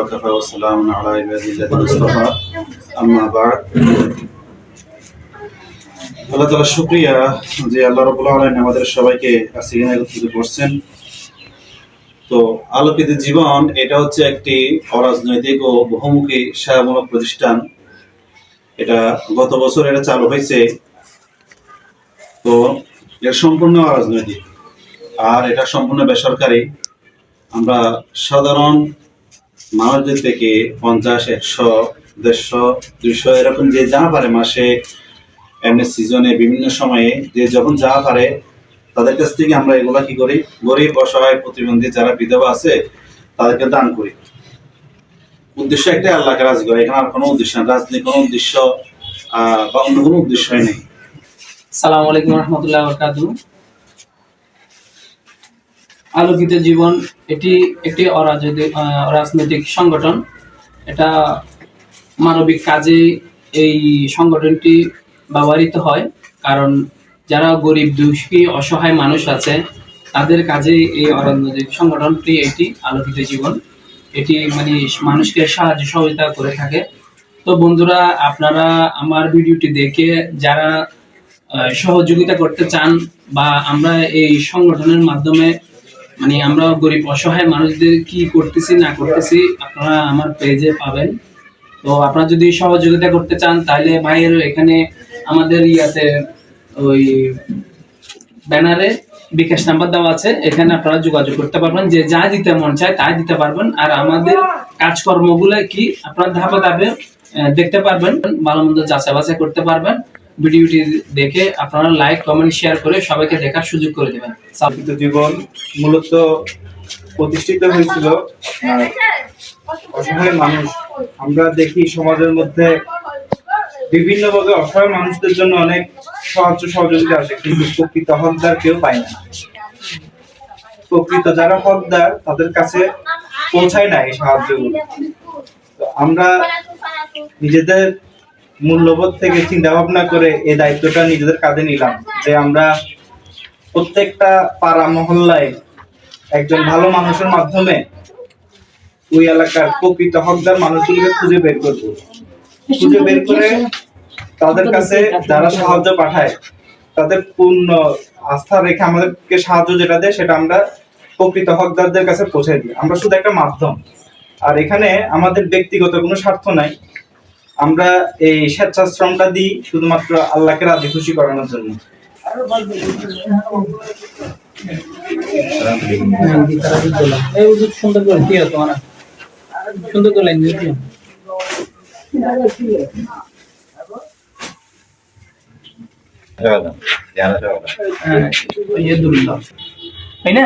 وكفى وسلام على عباده الذين اصطفى أما بعد আল্লাহ তালা শুক্রিয়া যে আল্লাহ রবুল আলম আমাদের সবাইকে আজকে এখানে একত্রিত করছেন তো আলোকিত জীবন এটা হচ্ছে একটি অরাজনৈতিক ও বহুমুখী সেবামূলক প্রতিষ্ঠান এটা গত বছর এটা চালু হয়েছে তো এটা সম্পূর্ণ অরাজনৈতিক আর এটা সম্পূর্ণ বেসরকারি আমরা সাধারণ মানুষদের থেকে পঞ্চাশ, একশো, দেড়শো, দুইশো, এরকম যে যা পারে মাসে, এমনি সিজনে বিভিন্ন সময়ে যে যখন যা পারে, তাদের কাছ থেকে আমরা এগুলা কি করি? গরিব, অসহায় প্রতিবন্ধী যারা বিধবা আছে, তাদেরকে দান করি। উদ্দেশ্য একটাই আল্লাহকে রাজি করে। এখানে আর কোনো উদ্দেশ্য নেই রাজনীতি কোনো উদ্দেশ্য বা অন্য কোনো উদ্দেশ্যই নেই। সালাম আলাইকুম রহমতুল্লাহ আলোকিত জীবন, এটি একটি অরাজনৈতিক সংগঠন। এটা মানবিক কাজে এই সংগঠনটি ব্যবহৃত হয়, কারণ যারা গরিব, দুঃখী, অসহায় মানুষ আছে, তাদের কাজে এই অরাজনৈতিক সংগঠনটি এটি আলোকিত জীবন। এটি মানে মানুষকে সাহায্য সহযোগিতা করে থাকে। তো বন্ধুরা, আপনারা আমার ভিডিওটি দেখে যারা সহযোগিতা করতে চান বা আমরা এই সংগঠনের মাধ্যমে মানে আমরা গরিব, অসহায় মানুষদের কি করতেছি, না করতেছি, আপনারা আমার পেজে পাবেন। তো আপনারা যদি সহযোগিতা করতে চান, তাহলে ভাইয়ের এখানে আমাদের ইয়াতে ওই ব্যানারে বিকাশ নাম্বার দেওয়া আছে। এখানে আপনারা যোগাযোগ করতে পারবেন। যে যা দিতে মন চায়, তাই দিতে পারবেন। আর আমাদের কাজকর্মগুলো কি, আপনারা ধাপে ধাপে দেখতে পারবেন। ভালো মন্দ যাচাই বাছাই করতে পারবেন। ভিডিওটি দেখে আপনারা লাইক কমেন্ট শেয়ার করে সবাইকে দেখার সুযোগ করে দেবেন। আলোকিত জীবন মূলত প্রতিষ্ঠিত হয়েছিল অসহায় মানুষ। আমরা দেখি সমাজের মধ্যে বিভিন্ন ভাবে অসহায় মানুষদের জন্য অনেক সাহায্য সহযোগিতা আসে কিন্তু প্রকৃত হকদার কেউ পায় না। প্রকৃত যারা হকদার, তাদের কাছে পৌঁছায় না এই সাহায্যগুলো। আমরা নিজেদের মূল্যবোধ থেকে চিন্তা ভাবনা করে এই দায়িত্বটা নিজেদের কাঁধে নিলাম যে আমরা প্রত্যেকটা পাড়া মহল্লায় একজন ভালো মানুষের মাধ্যমে ওই এলাকার প্রকৃত হকদার মানুষগুলোকে খুঁজে বের করব। খুঁজে বের করে তাদের কাছে যারা সাহায্য পাঠায়, তাদের পূর্ণ আস্থা রেখে আমাদেরকে সাহায্য যেটা দেয় সেটা আমরা প্রকৃত হকদারদের কাছে পৌঁছে দিই। আমরা শুধু একটা মাধ্যম। আর এখানে আমাদের ব্যক্তিগত কোনো স্বার্থ নাই। আমরা এই স্বেচ্ছাশ্রমটা দিই শুধুমাত্র আল্লাহকে রাজি খুশি করানোর জন্য। তোমার না